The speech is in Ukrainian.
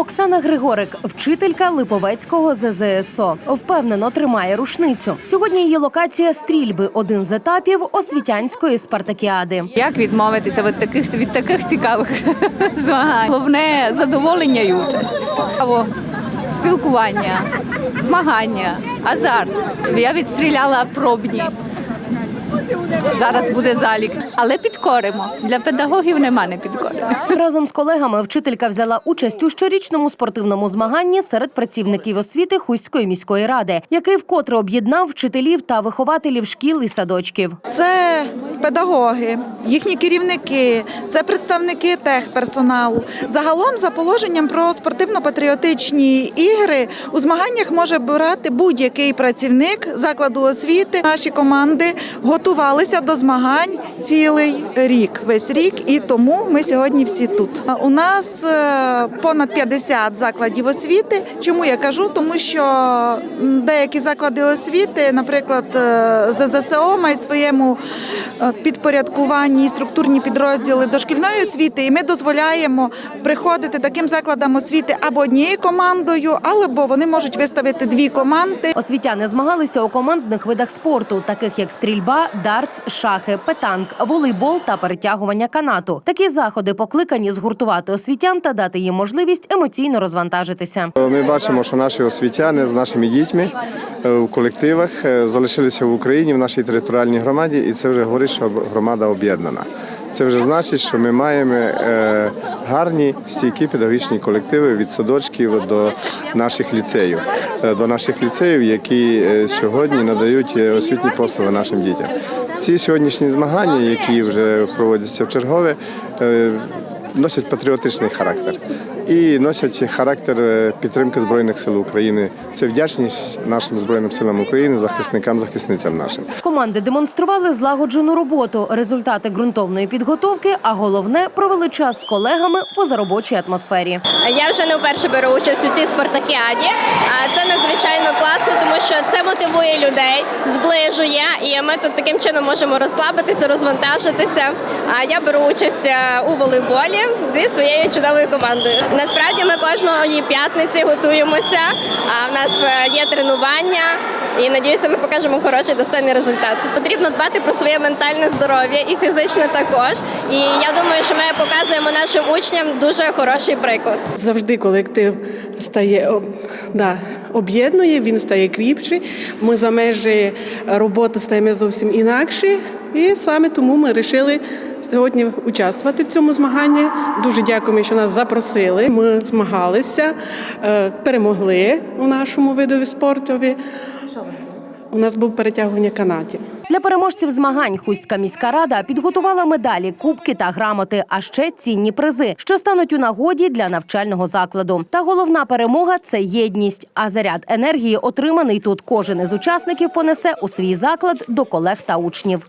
Оксана Григорик, вчителька Липовецького ЗЗСО, впевнено тримає рушницю. Сьогодні її локація стрільби один з етапів освітянської спартакіади. Як відмовитися від таких від таких цікавих змагань? Головне задоволення і участь. Спілкування, змагання, азарт. Я відстріляла пробні. Зараз буде залік, але підкоримо. Для педагогів нема не підкоримо. Разом з колегами вчителька взяла участь у щорічному спортивному змаганні серед працівників освіти Хуської міської ради, який вкотре об'єднав вчителів та вихователів шкіл і садочків. Це педагоги, їхні керівники, це представники техперсоналу. Загалом, за положенням про спортивно-патріотичні ігри, у змаганнях може брати будь-який працівник закладу освіти. Наші команди готувалися до змагань цілий рік, весь рік, і тому ми сьогодні всі тут. У нас е, понад 50 закладів освіти. Чому я кажу? Тому що деякі заклади освіти, наприклад, е, ЗЗСО мають своєму е, підпорядкуванні і структурні підрозділи дошкільної освіти, і ми дозволяємо приходити таким закладам освіти або однією командою, або вони можуть виставити дві команди. Освітяни змагалися у командних видах спорту, таких як стрільба, дартс, шахи, петанк, волейбол та перетягування канату. Такі заходи покликані згуртувати освітян та дати їм можливість емоційно розвантажитися. Ми бачимо, що наші освітяни з нашими дітьми е, в колективах е, залишилися в Україні в нашій територіальній громаді, і це вже говорить, що громада об'єднана. Це вже значить, що ми маємо е, гарні стійкі педагогічні колективи від садочків до наших ліцеїв, е, до наших ліцеїв, які е, сьогодні надають освітні послуги нашим дітям. Ці сьогоднішні змагання, які вже проводяться в чергове, носять патріотичний характер і носять характер е, підтримки Збройних сил України. Це вдячність нашим Збройним силам України, захисникам, захисницям нашим. Команди демонстрували злагоджену роботу, результати ґрунтовної підготовки, а головне провели час з колегами в позаробочій атмосфері. Я вже не вперше беру участь у цій спартакіаді. А Це надзвичайно класно, тому що це мотивує людей, зближує, і ми тут таким чином можемо розслабитися, розвантажитися. А я беру участь е, у волейболі зі своєю чудовою командою. Насправді ми кожної п'ятниці готуємося. А в нас е, є тренування. І надіюся, ми покажемо хороший достойний результат. Потрібно дбати про своє ментальне здоров'я і фізичне також. І я думаю, що ми показуємо нашим учням дуже хороший приклад. Завжди колектив стає да, об'єднує, він стає кріпший. Ми за межі роботи стаємо зовсім інакші. І саме тому ми вирішили сьогодні участвувати в цьому змаганні. Дуже дякуємо, що нас запросили. Ми змагалися, е, перемогли у нашому видові спортові. У нас був перетягування канатів. Для переможців змагань Хустська міська рада підготувала медалі, кубки та грамоти, а ще цінні призи, що стануть у нагоді для навчального закладу. Та головна перемога це єдність. А заряд енергії, отриманий тут, кожен із учасників понесе у свій заклад до колег та учнів.